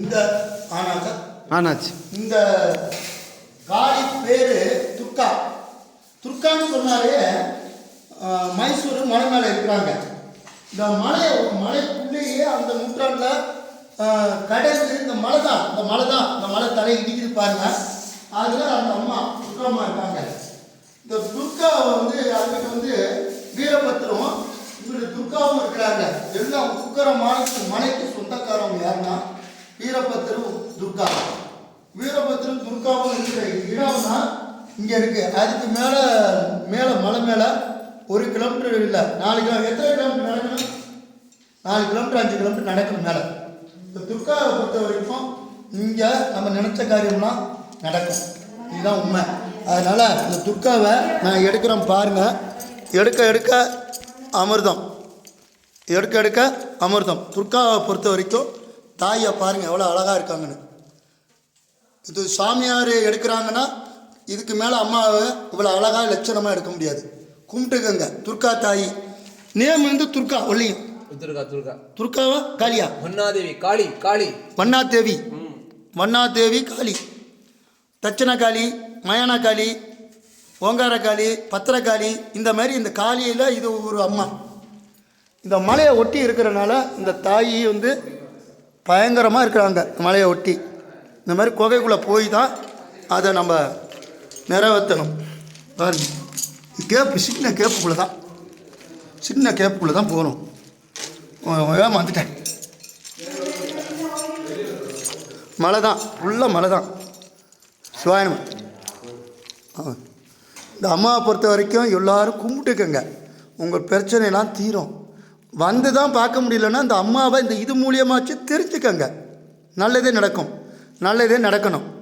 இந்த ஆனாக்கா ஆனாச்சு. இந்த காளி பேரு துர்கா. துர்கான்னு சொன்னாலே மைசூர் மலை மேலே இருக்கிறாங்க. இந்த மலை மலைக்குள்ளேயே அந்த நூற்றாண்டில் கடந்து இந்த மலை தான் இந்த மலை தான் இந்த மலை தலை இடிக்குது பாருங்க. அதில் அந்த அம்மா துர்காம்மா இருக்காங்க. இந்த துர்காவை வந்து அதுக்கு வந்து வீரபத்திரம் இவரு துர்காவும் இருக்கிறாங்க. எல்லாம் உக்கர மலைக்கு மலைக்கு சொந்தக்காரவங்க யாருன்னா வீரபத்திரம் துர்கா வீரபத்திரம் துர்காவும் இருக்கிற இடம்னா இங்கே இருக்குது அதுக்கு மேலே மேலே மலை மேலே ஒரு கிலோமீட்டர் இல்லை. நாலு கிலோ எத்தனை கிலோமீட்டர் நடக்கணும்? நாலு கிலோமீட்டர் அஞ்சு கிலோமீட்டர் நடக்கும் மேலே. இந்த துர்காவை பொறுத்த வரைக்கும் இங்கே நம்ம நினச்ச காரியம்லாம் நடக்கும். இதுதான் உண்மை. அதனால் இந்த துர்காவை நான் எடுக்கிறோம் பாருங்கள் எடுக்க எடுக்க அமிர்தம். எடுக்க எடுக்க அமிர்தம். துர்காவை பொறுத்த வரைக்கும் தாயை பாருங்கள் எவ்வளோ அழகாக இருக்காங்கன்னு. இது சாமியார் எடுக்கிறாங்கன்னா இதுக்கு மேலே அம்மாவை இவ்வளோ அழகாக லட்சணமாக எடுக்க முடியாது. கும்பிட்டுக்கங்க. துர்கா தாய். நேம் வந்து துர்கா ஒல்லியும். துர்கா துர்கா. துர்காவா காளியா? பொன்னாதேவி காளி காளி. வண்ணாதேவி. வண்ணாதேவி காளி. தட்சண காளி மயான காளி ஓங்கார காளி பத்திரகாளி இந்த மாதிரி இந்த காளியில் இது ஒரு அம்மா. இந்த மலையை ஒட்டி இருக்கிறனால இந்த தாயி வந்து பயங்கரமாக இருக்கிறாங்க மலையை ஒட்டி. இந்த மாதிரி குகைக்குள்ளே போய் தான் அதை நம்ம நிறைவேற்றணும். பாருங்க. கேப்பு சின்ன கேப்புக்குள்ளே தான் சின்ன கேப்புக்குள்ளே தான் போகணும். வேகமாக வந்துட்டேன் மலை தான் உள்ள மலை தான் சிவாயனம். ஆ. இந்த அம்மாவை பொறுத்த வரைக்கும் எல்லோரும் கும்பிட்டுக்கங்க உங்கள் பிரச்சனைலாம் தீரும். வந்து தான் பார்க்க முடியலன்னா இந்த அம்மாவை இந்த இது மூலியமாச்சு தெரிஞ்சுக்கங்க. நல்லதே நடக்கும். நல்லதே நடக்கணும்.